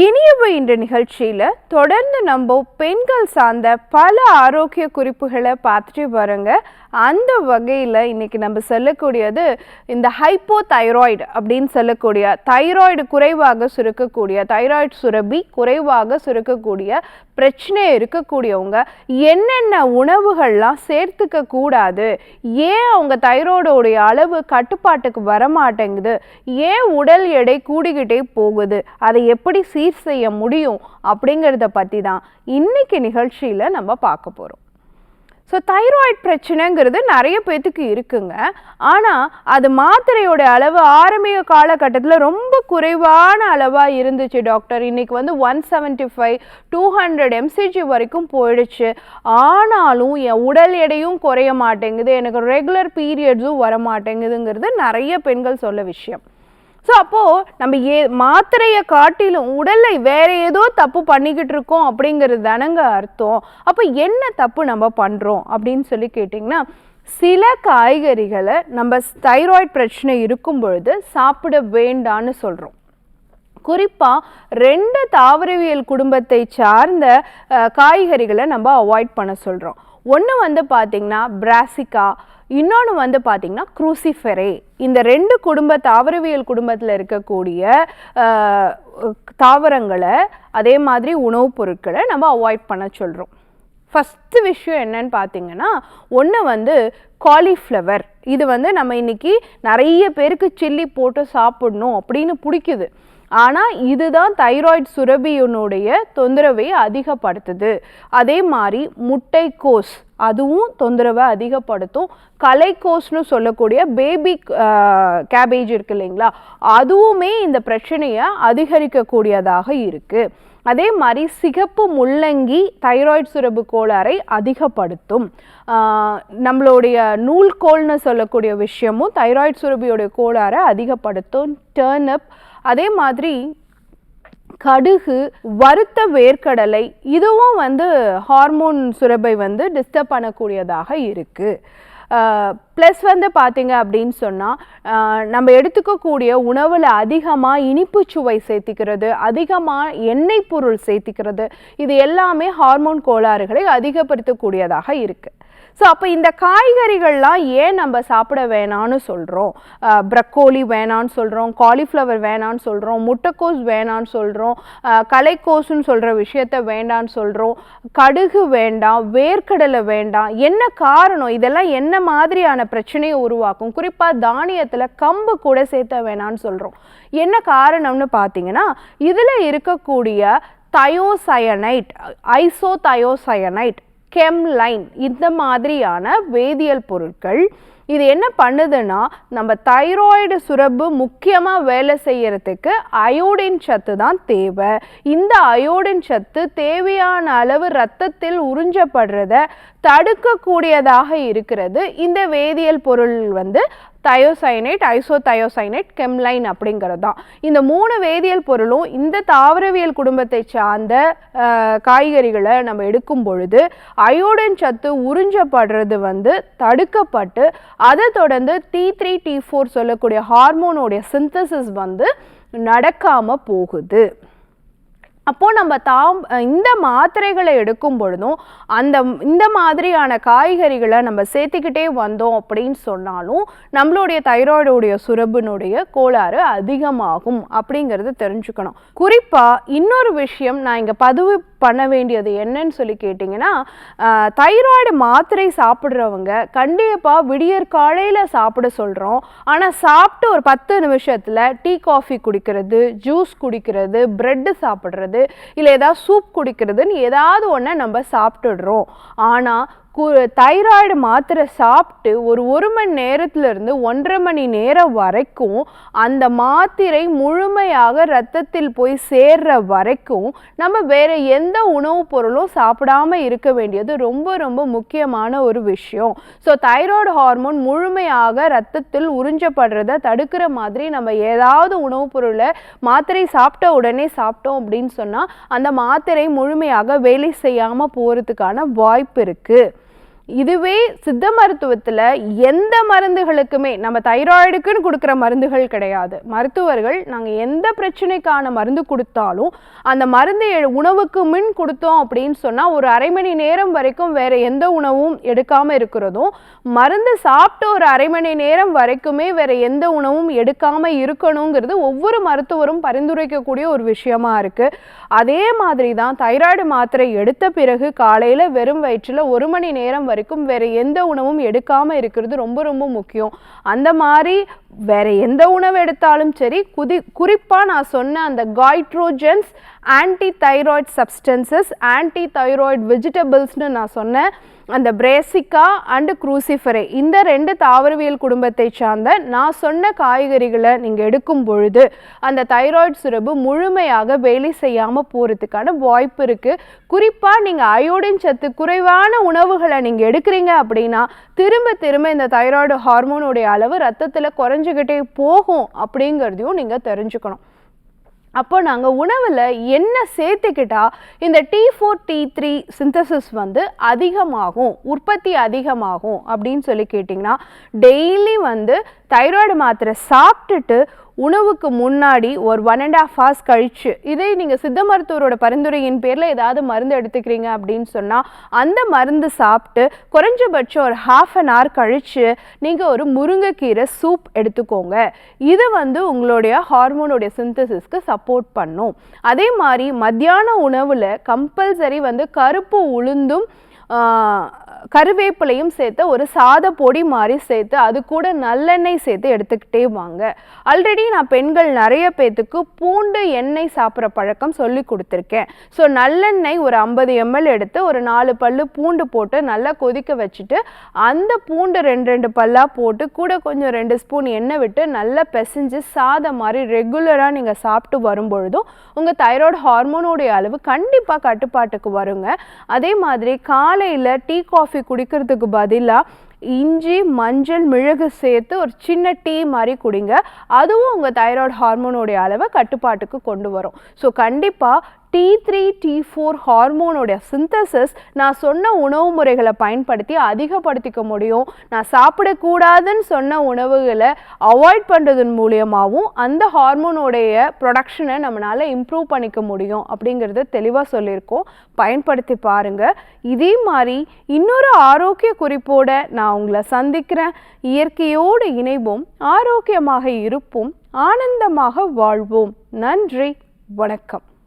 Iniyavai என்ற நிகழ்ச்சியில் தொடர்ந்து நம்ம பெண்கள் சார்ந்த பல ஆரோக்கிய குறிப்புகளை பார்த்துட்டு வரோங்க. அந்த வகையில் இன்னைக்கு நம்ம சொல்லக்கூடியது இந்த ஹைப்போ தைராய்டு அப்படின்னு சொல்லக்கூடிய தைராய்டு குறைவாக சுருக்கக்கூடிய தைராய்டு சுரபி குறைவாக சுருக்கக்கூடிய பிரச்சனை இருக்கக்கூடியவங்க என்னென்ன உணவுகள்லாம் சேர்த்துக்க கூடாது? ஏன் அவங்க தைராய்டோடைய அளவு கட்டுப்பாட்டுக்கு வர மாட்டேங்குது ஏன் உடல் எடை கூடிக்கிட்டே போகுது? அதை எப்படி சீர் செய்ய முடியும்? அப்படிங்கிறத பற்றி தான் இன்னைக்கு நிகழ்ச்சியில் நம்ம பார்க்க போகிறோம் ஸோ தைராய்டு பிரச்சனைங்கிறது நிறைய பேத்துக்கு இருக்குங்க. ஆனால் அது மாத்திரையோட அளவு ஆரம்பிக காலகட்டத்தில் ரொம்ப குறைவான அளவாக இருந்துச்சு டாக்டர் இன்றைக்கி வந்து one seventy five two hundred MCG வரைக்கும் போயிடுச்சு. ஆனாலும் என் உடல் எடையும் குறைய மாட்டேங்குது. எனக்கு ரெகுலர் பீரியட்ஸும் வர மாட்டேங்குதுங்கிறது நிறைய பெண்கள் சொல்ல விஷயம். ஸோ அப்போது நம்ம ஏ மாத்திரையை காட்டிலும் உடலை வேற ஏதோ தப்பு பண்ணிக்கிட்டு இருக்கோம் அப்படிங்கிறது தானங்க அர்த்தம். அப்போ என்ன தப்பு நம்ம பண்ணுறோம் அப்படின்னு சொல்லி கேட்டிங்கன்னா சில காய்கறிகளை நம்ம ஸ்டைராய்டு பிரச்சனை இருக்கும் பொழுது சாப்பிட வேண்டான்னு சொல்கிறோம் குறிப்பாக ரெண்டு தாவரவியல் குடும்பத்தை சார்ந்த காய்கறிகளை நம்ம அவாய்ட் பண்ண சொல்கிறோம் ஒன்று வந்து பார்த்திங்கன்னா பிராசிக்கா இன்னொன்று வந்து பார்த்திங்கன்னா குரூசிஃபெரே இந்த ரெண்டு குடும்ப தாவரவியல் குடும்பத்தில் இருக்கக்கூடிய தாவரங்களை அதே மாதிரி உணவுப் பொருட்களை நம்ம அவாய்ட் பண்ண சொல்கிறோம் ஃபஸ்ட்டு விஷயம் என்னன்னு பார்த்தீங்கன்னா ஒன்று வந்து காலிஃப்ளவர் இது வந்து நம்ம இன்னைக்கு நிறைய பேருக்கு சில்லி போட்டு சாப்பிடணும் அப்படின்னு பிடிக்குது. ஆனால் இதுதான் தைராய்டு சுரபியினுடைய தொந்தரவை அதிகப்படுத்துது. அதே மாதிரி முட்டைக்கோஸ் அதுவும் தொந்தரவை அதிகப்படுத்தும். கலைக்கோஸ்னு சொல்லக்கூடிய பேபி கேபேஜ் இருக்கு இல்லைங்களா? அதுவுமே இந்த பிரச்சனையை அதிகரிக்கக்கூடியதாக இருக்குது அதே மாதிரி சிகப்பு முள்ளங்கி தைராய்டு சுரப்பு கோளாறை அதிகப்படுத்தும். நம்மளுடைய நூல்கோல்னு சொல்லக்கூடிய விஷயமும் தைராய்டு சுரபியோடைய கோளாறை அதிகப்படுத்தும். டர்னப் அதே மாதிரி கடுகு வறுத்த வேர்க்கடலை இதுவும் வந்து ஹார்மோன் சுரப்பை வந்து டிஸ்டர்ப் பண்ணக்கூடியதாக இருக்குது ப்ளஸ் வந்து பார்த்தீங்க அப்படின்னு சொன்னால் நம்ம எடுத்துக்கக்கூடிய உணவில் அதிகமாக இனிப்பு சுவை சேர்த்திக்கிறது அதிகமாக எண்ணெய் பொருள் சேர்த்திக்கிறது இது எல்லாமே ஹார்மோன் கோளாறுகளை அதிகப்படுத்தக்கூடியதாக இருக்குது ஸோ அப்போ இந்த காய்கறிகள்லாம் ஏன் நம்ம சாப்பிட வேணான்னு சொல்கிறோம் ப்ரக்கோலி வேணான்னு சொல்கிறோம் காலிஃப்ளவர் வேணான்னு சொல்கிறோம் முட்டைக்கோஸ் வேணான்னு சொல்கிறோம் கலைக்கோஸ்ன்னு சொல்கிற விஷயத்த வேண்டான்னு சொல்கிறோம் கடுகு வேண்டாம் வேர்க்கடலை வேண்டாம் என்ன காரணம்? இதெல்லாம் என்ன மாதிரியான பிரச்சனையை உருவாக்கும்? குறிப்பாக தானியத்தில் கம்பு கூட சேர்த்த வேணான்னு சொல்கிறோம் என்ன காரணம்னு பார்த்தீங்கன்னா இதில் இருக்கக்கூடிய தயோசயனைட் ஐசோதயோசயனைட் கெம்லைன் இந்த மாதிரியான வேதியியல் பொருட்கள் இது என்ன பண்ணுதுன்னா நம்ம தைராய்டு சுரப்பு முக்கியமாக வேலை செய்யறதுக்கு அயோடின் சத்து தான் தேவை. இந்த அயோடின் சத்து தேவையான அளவு ரத்தத்தில் உறிஞ்சப்படுறத தடுக்கக்கூடியதாக இருக்கிறது. இந்த வேதியியல் பொருள் வந்து தயோசைனேட் ஐசோதயோசைனேட் கெம்லைன் அப்படிங்கிறது தான் இந்த மூணு வேதியியல் பொருளும் இந்த தாவரவியல் குடும்பத்தை சார்ந்த காய்கறிகளை நம்ம எடுக்கும் பொழுது அயோடின் சத்து உறிஞ்சப்படுறது வந்து தடுக்கப்பட்டு அதை தொடர்ந்து டி த்ரீ டி ஃபோர் சொல்லக்கூடிய ஹார்மோனோடைய சிந்தசிஸ் வந்து நடக்காமல் போகுது. அப்போது நம்ம தாம் இந்த மாத்திரைகளை எடுக்கும் பொழுதும் அந்த இந்த மாதிரியான காய்கறிகளை நம்ம சேர்த்துக்கிட்டே வந்தோம் அப்படின்னு சொன்னாலும் நம்மளுடைய தைராய்டுடைய சுரப்பினுடைய கோளாறு அதிகமாகும் அப்படிங்கிறது தெரிஞ்சுக்கணும். குறிப்பாக இன்னொரு விஷயம் நான் இங்கே பதிவு பண்ண வேண்டியது என்னன்னு சொல்லி கேட்டிங்கன்னா தைராய்டு மாத்திரை சாப்பிட்றவங்க கண்டிப்பாக விடியற் காலையில் சாப்பிட சொல்கிறோம் ஆனால் சாப்பிட்டு ஒரு பத்து நிமிஷத்தில் டீ காஃபி குடிக்கிறது ஜூஸ் குடிக்கிறது ப்ரெட்டு சாப்பிட்றது இல்லை ஏதாவது சூப் குடிக்கிறதுன்னு ஏதாவது ஒன்றை நம்ம சாப்பிட்டுடுறோம். ஆனால் தைராய்டு மாத்திரை சாப்பிட்டு ஒரு ஒரு மணி நேரத்திலிருந்து ஒன்றரை மணி நேரம் வரைக்கும் அந்த மாத்திரை முழுமையாக ரத்தத்தில் போய் சேர்ற வரைக்கும் நம்ம வேற எந்த உணவுப் பொருளும் சாப்பிடாம இருக்க வேண்டியது ரொம்ப ரொம்ப முக்கியமான ஒரு விஷயம். ஸோ தைராய்டு ஹார்மோன் முழுமையாக ரத்தத்தில் உறிஞ்சப்படுறத தடுக்கிற மாதிரி நம்ம ஏதாவது உணவுப் பொருளை மாத்திரை சாப்பிட்ட உடனே சாப்பிட்டோம் அப்படின்னு சொன்னால் அந்த மாத்திரை முழுமையாக வேலை செய்யாமல் போகிறதுக்கான வாய்ப்பு இருக்குது இதுவே சித்த மருத்துவத்தில் எந்த மருந்துகளுக்குமே நம்ம தைராய்டுக்குன்னு கொடுக்குற மருந்துகள் கிடையாது. மருத்துவர்கள் நாங்கள் எந்த பிரச்சனைக்கான மருந்து கொடுத்தாலும் அந்த மருந்து எ- உணவுக்கு முன் கொடுத்தோம் அப்படின்னு சொன்னால் ஒரு அரை மணி நேரம் வரைக்கும் வேற எந்த உணவும் எடுக்காமல் இருக்கிறதும் மருந்து சாப்பிட்டு ஒரு அரை மணி நேரம் வரைக்குமே வேற எந்த உணவும் எடுக்காமல் இருக்கணுங்கிறது ஒவ்வொரு மருத்துவரும் பரிந்துரைக்கக்கூடிய ஒரு விஷயமா இருக்குது அதே மாதிரி தான் தைராய்டு மாத்திரை எடுத்த பிறகு காலையில் வெறும் வயிற்றில் ஒரு மணி நேரம் வரைக்கும் வேற எந்த உணவும் எடுக்காம இருக்கிறது ரொம்ப ரொம்ப முக்கியம். அந்த மாதிரி வேற எந்த உணவு எடுத்தாலும் சரி குதி குறிப்பாக நான் சொன்ன அந்த goitrogens anti thyroid substances anti thyroid வெஜிடபிள்ஸ்னு நான் சொன்னேன் அந்த பிரேசிக்கா அண்டு குரூசிஃபரே இந்த ரெண்டு தாவரவியல் குடும்பத்தை சார்ந்த நான் சொன்ன காய்கறிகளை நீங்கள் எடுக்கும் பொழுது அந்த தைராய்டு சுரப்பு முழுமையாக வேலை செய்யாமல் போகிறதுக்கான வாய்ப்பு இருக்குது குறிப்பாக நீங்கள் அயோடின் சத்து குறைவான உணவுகளை நீங்கள் எடுக்கிறீங்க அப்படின்னா திரும்ப திரும்ப இந்த தைராய்டு ஹார்மோனுடைய அளவு ரத்தத்தில் குறைஞ்சிக்கிட்டே போகும் அப்படிங்கிறதையும் நீங்கள் தெரிஞ்சுக்கணும். அப்போ நாங்கள் உணவில் என்ன சேர்த்துக்கிட்டால் இந்த T four T three synthesis வந்து அதிகமாகும் உற்பத்தி அதிகமாகும் அப்படின்னு சொல்லி கேட்டிங்கன்னா டெய்லி வந்து தைராய்டு மாத்திரை சாப்பிட்டுட்டு உணவுக்கு முன்னாடி ஒரு ஒன் அண்ட் ஆஃப் ஹார்ஸ் கழிச்சு இதே நீங்கள் சித்த மருத்துவரோட பரிந்துரையின் பேரில் ஏதாவது மருந்து எடுத்துக்கிறீங்க அப்படின்னு சொன்னால் அந்த மருந்து சாப்பிட்டு குறைஞ்சபட்சம் ஒரு ஹாஃப் அன் ஹவர் கழித்து நீங்கள் ஒரு முருங்கைக்கீரை சூப் எடுத்துக்கோங்க. இது வந்து உங்களுடைய ஹார்மோனுடைய சிந்தசிஸ்க்கு சப்போர்ட் பண்ணும். அதே மாதிரி மத்தியான உணவில் கம்பல்சரி வந்து கருப்பு உளுந்தும் கருவேப்பிலையும் சேர்த்து ஒரு சாத பொடி மாதிரி சேர்த்து அது கூட நல்லெண்ணெய் சேர்த்து எடுத்துக்கிட்டே வாங்க. ஆல்ரெடி நான் பெண்கள் நிறைய பேத்துக்கு பூண்டு எண்ணெய் சாப்பிட்ற பழக்கம் சொல்லி கொடுத்துருக்கேன். ஸோ நல்லெண்ணெய் ஒரு ஐம்பது எம்எல் எடுத்து ஒரு நாலு பல்லு பூண்டு போட்டு நல்லா கொதிக்க வச்சுட்டு அந்த பூண்டு ரெண்டு ரெண்டு பல்லாக போட்டு கூட கொஞ்சம் ரெண்டு ஸ்பூன் எண்ணெய் விட்டு நல்லா பிசைஞ்சு சாதம் மாதிரி ரெகுலராக நீங்கள் சாப்பிட்டு வரும்பொழுதும் உங்கள் தைராய்டு ஹார்மோனுடைய அளவு கண்டிப்பாக கட்டுப்பாட்டுக்கு வருங்க. அதே மாதிரி காலையில் டீ காஃபி குடிக்கிறதுக்கு பதிலாக இஞ்சி மஞ்சள் மிளகு சேர்த்து ஒரு சின்ன டீ மாதிரி குடிங்க. அதுவும் உங்கள் தைராய்டு ஹார்மோனுடைய அளவை கட்டுப்பாட்டுக்கு கொண்டு வரும். ஸோ கண்டிப்பாக டி த்ரீ டி ஃபோர் ஹார்மோனுடைய சிந்தசிஸ் நான் சொன்ன உணவு முறைகளை பயன்படுத்தி அதிகப்படுத்திக்க முடியும். நான் சாப்பிடக்கூடாதுன்னு சொன்ன உணவுகளை அவாய்ட் பண்ணுறதன் மூலியமாகவும் அந்த ஹார்மோனுடைய ப்ரொடக்ஷனை நம்மளால் இம்ப்ரூவ் பண்ணிக்க முடியும் அப்படிங்கிறத தெளிவாக சொல்லியிருக்கோம். பயன்படுத்தி பாருங்கள் இதே மாதிரி இன்னொரு ஆரோக்கிய குறிப்போட நான் உங்களை சந்திக்கிறேன். இயற்கையோடு இணைவோம் ஆரோக்கியமாக இருப்போம் ஆனந்தமாக வாழ்வோம். நன்றி வணக்கம்.